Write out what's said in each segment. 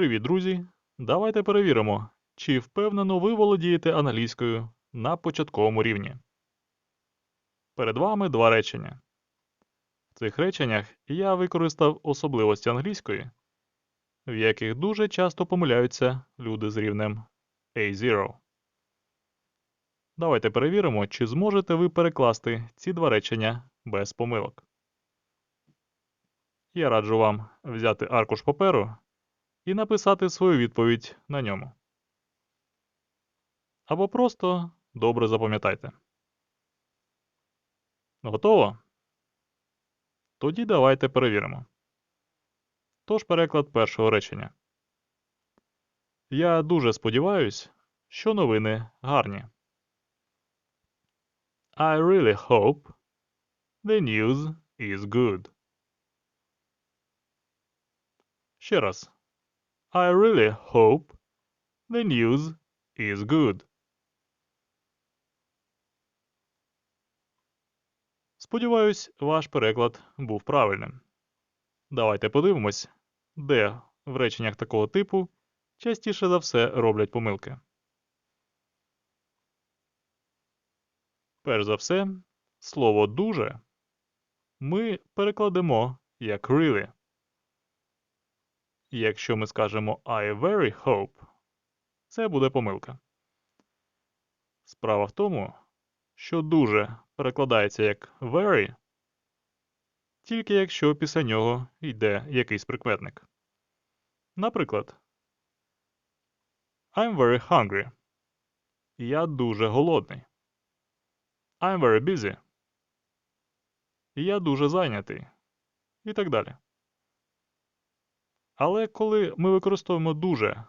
Привіт, друзі! Давайте перевіримо, чи впевнено ви володієте англійською на початковому рівні. Перед вами два речення. В цих реченнях я використав особливості англійської, в яких дуже часто помиляються люди з рівнем A0. Давайте перевіримо, чи зможете ви перекласти ці два речення без помилок. Я раджу вам взяти аркуш паперу і написати свою відповідь на ньому. Або просто добре запам'ятайте. Готово? Тоді давайте перевіримо. Тож переклад першого речення. Я дуже сподіваюсь, що новини гарні. I really hope the news is good. Ще раз. I really hope the news is good. Сподіваюсь, ваш переклад був правильним. Давайте подивимось, де в реченнях такого типу частіше за все роблять помилки. Перш за все, слово дуже ми перекладемо як really. Якщо ми скажемо I very hope, це буде помилка. Справа в тому, що дуже перекладається як very, тільки якщо після нього йде якийсь прикметник. Наприклад, I'm very hungry. Я дуже голодний. I'm very busy. Я дуже зайнятий. І так далі. Але коли ми використовуємо дуже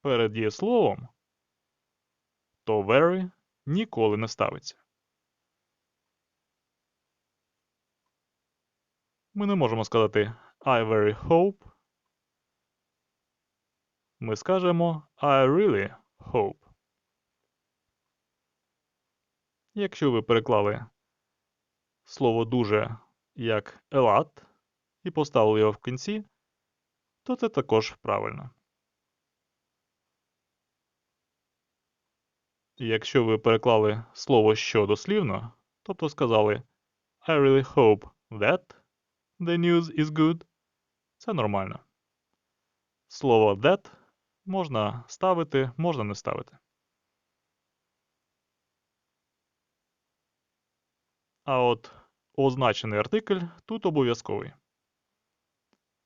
перед дієсловом, то very ніколи не ставиться. Ми не можемо сказати I very hope. Ми скажемо I really hope. Якщо ви переклали слово дуже як lot і поставили його в кінці, то це також правильно. Якщо ви переклали слово що дослівно, тобто сказали I really hope that the news is good, це нормально. Слово that можна ставити, можна не ставити. А от означений артикль тут обов'язковий.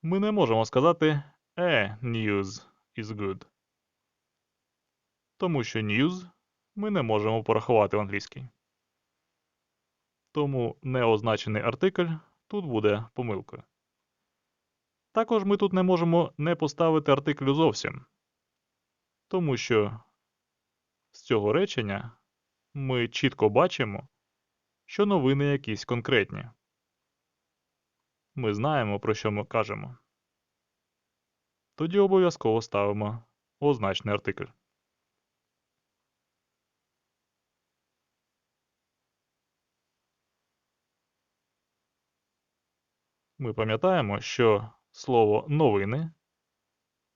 Ми не можемо сказати A news is good. Тому що news ми не можемо порахувати в англійській. Тому неозначений артикль тут буде помилкою. Також ми тут не можемо не поставити артиклю зовсім. Тому що з цього речення ми чітко бачимо, що новини якісь конкретні. Ми знаємо, про що ми кажемо. Тоді обов'язково ставимо означений артикль. Ми пам'ятаємо, що слово новини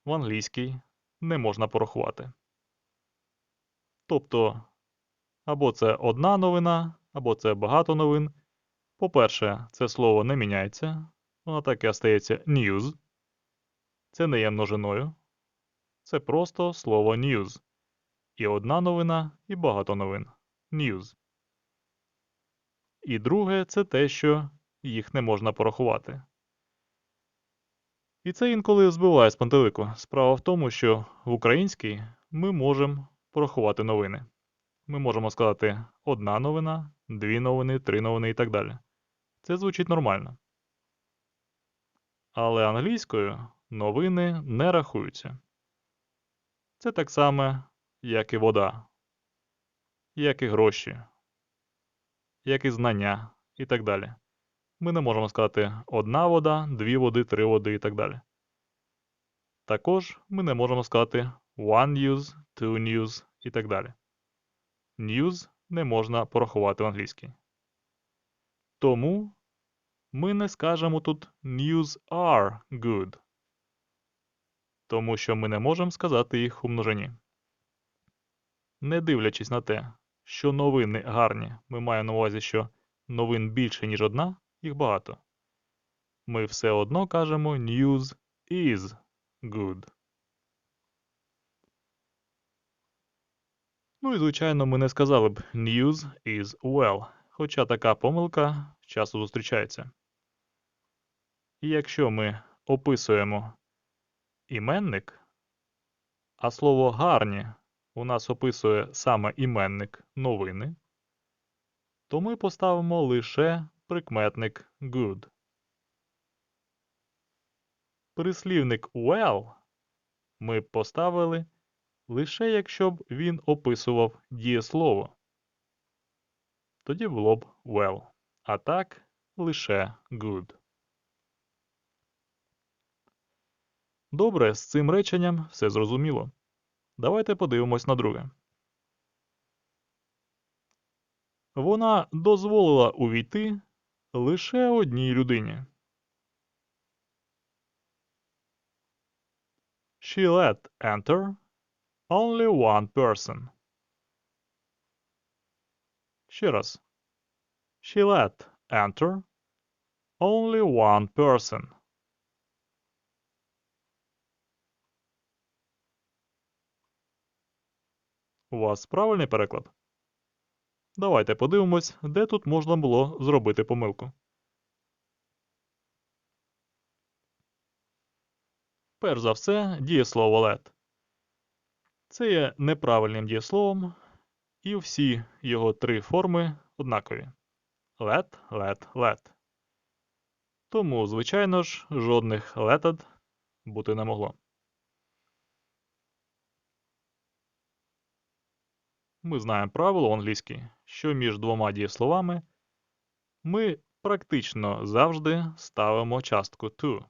в англійській не можна порахувати. Тобто, або це одна новина, або це багато новин. По-перше, це слово не міняється, воно так і остається news. Це не є множиною. Це просто слово news. І одна новина, і багато новин. News. І друге це те, що їх не можна порахувати. І це інколи збиває з пантелику. Справа в тому, що в українській ми можемо порахувати новини. Ми можемо сказати одна новина, дві новини, три новини і так далі. Це звучить нормально. Але англійською новини не рахуються. Це так само, як і вода, як і гроші, як і знання і так далі. Ми не можемо сказати одна вода, дві води, три води і так далі. Також ми не можемо сказати one news, two news і так далі. News не можна порахувати в англійській. Тому ми не скажемо тут news are good. тому що ми не можемо сказати їх у множині. Не дивлячись на те, що новини гарні, ми маємо на увазі, що новин більше, ніж одна, їх багато. Ми все одно кажемо news is good. Ну і звичайно, ми не сказали б news is well, хоча така помилка часто зустрічається. І якщо ми описуємо іменник, а слово гарні у нас описує саме іменник новини, то ми поставимо лише прикметник good. Прислівник well ми поставили лише якщо б він описував дієслово. Тоді було б well, а так лише good. Добре, з цим реченням все зрозуміло. Давайте подивимось на друге. Вона дозволила увійти лише одній людині. She let enter only one person. Ще раз. She let enter only one person. У вас правильний переклад? Давайте подивимось, де тут можна було зробити помилку. Перш за все, дієслово let. Це є неправильним дієсловом, і всі його три форми однакові. Let, let, let. Тому, звичайно ж, жодних letted бути не могло. Ми знаємо правило англійське, що між двома дієсловами ми практично завжди ставимо частку to.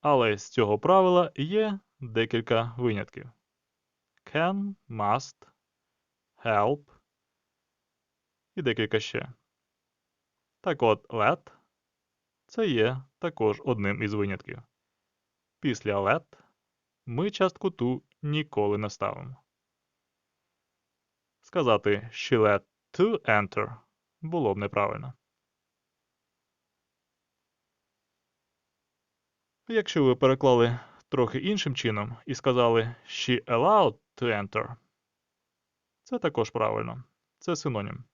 Але з цього правила є декілька винятків. Can, must, help і декілька ще. Так от let це є також одним із винятків. Після let ми частку to ніколи не ставимо. Сказати she let to enter було б неправильно. Якщо ви переклали трохи іншим чином і сказали she allowed to enter, це також правильно. Це синонім.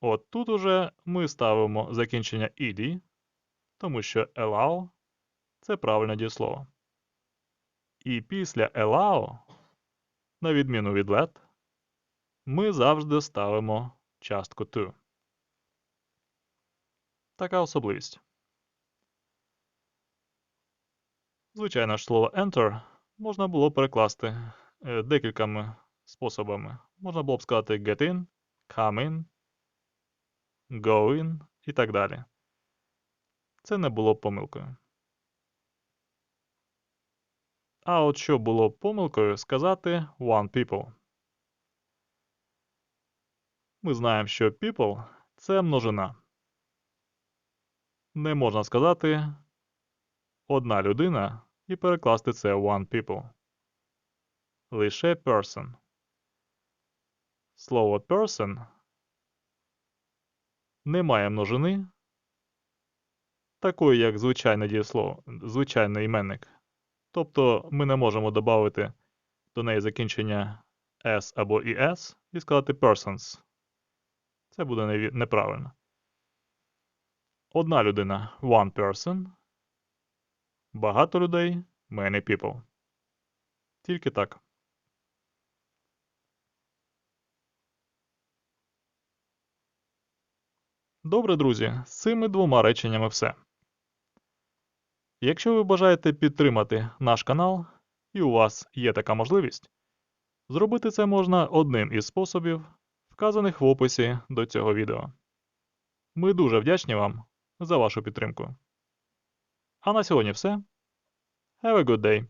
От тут уже ми ставимо закінчення ed, тому що allow це правильне дієслово. І після allow, на відміну від let, ми завжди ставимо частку to. Така особливість. Звичайно ж, слово enter можна було перекласти е, декількома способами. Можна було б сказати get in, come in, go in і так далі. Це не було помилкою. А от що було помилкою сказати one people. Ми знаємо, що people це множина. Не можна сказати одна людина і перекласти це one people. Лише person. Слово person не має множини, такої як звичайне дієслово, звичайний іменник. Тобто ми не можемо додати до неї закінчення s або es і сказати persons. Це буде неправильно. Одна людина one person. Багато людей many people. Тільки так. Добре, друзі, з цими двома реченнями все. Якщо ви бажаєте підтримати наш канал, і у вас є така можливість, зробити це можна одним із способів, вказаних в описі до цього відео. Ми дуже вдячні вам за вашу підтримку. А на сьогодні все. Have a good day!